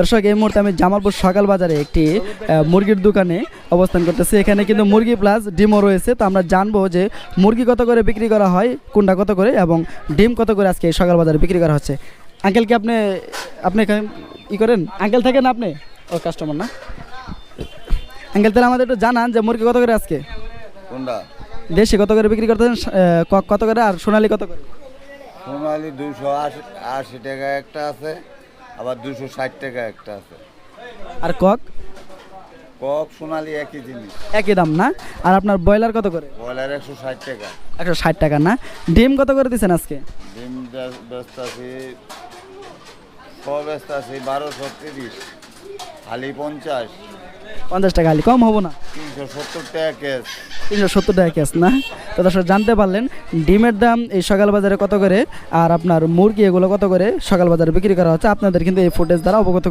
দর্শক এই মুহূর্তে আমি জামালপুর সকাল বাজারে একটি মুরগির দোকানে অবস্থান করতেছি। এখানে কিন্তু মুরগি প্লাস ডিমও রয়েছে। তো আমরা জানব যে মুরগি কত করে বিক্রি করা হয় কোনটা কত করে এবং ডিম কত করে আজকে সকাল বাজারে বিক্রি করা হচ্ছে। আঙ্কেল কি আপনি আপনি এখানে ই করেন? আঙ্কেল থাকেন আপনি? ও কাস্টমার না। আঙ্কেল তাহলে আমাদের একটু জানান যে মুরগি কত করে আজকে? কোনটা? দেশি কত করে বিক্রি করতেছেন? কক কত করে আর সোনালি কত করে? সোনালি দুশো আশি টাকা একটা আছে। আবার দুশো ষাট টাকা একটা আছে। আর কক? কক সোনালি একই জিনিস। একই দাম না? আর আপনার ব্রয়লার কত করে? ব্রয়লার একশো ষাট টাকা। একশো ষাট টাকা না? ডিম কত করে দিচ্ছেন আজকে? ডিম ব্যস্ত আছি। ছ ব্যস্ত আছি? বারোশো তিরিশ। খালি পঞ্চাশ। পঞ্চাশ টাকা আলি কম হব না। তিনশো সত্তর টাকা ক্যাশ না? তো দর্শক জানতে পারলেন ডিমের দাম এই সকাল বাজারে কত করে? আর আপনার মুরগি এগুলো কত করে? সকাল বাজারে বিক্রি করা হচ্ছে। আপনাদের কিন্তু এই ফুটেজ দ্বারা অবগত করে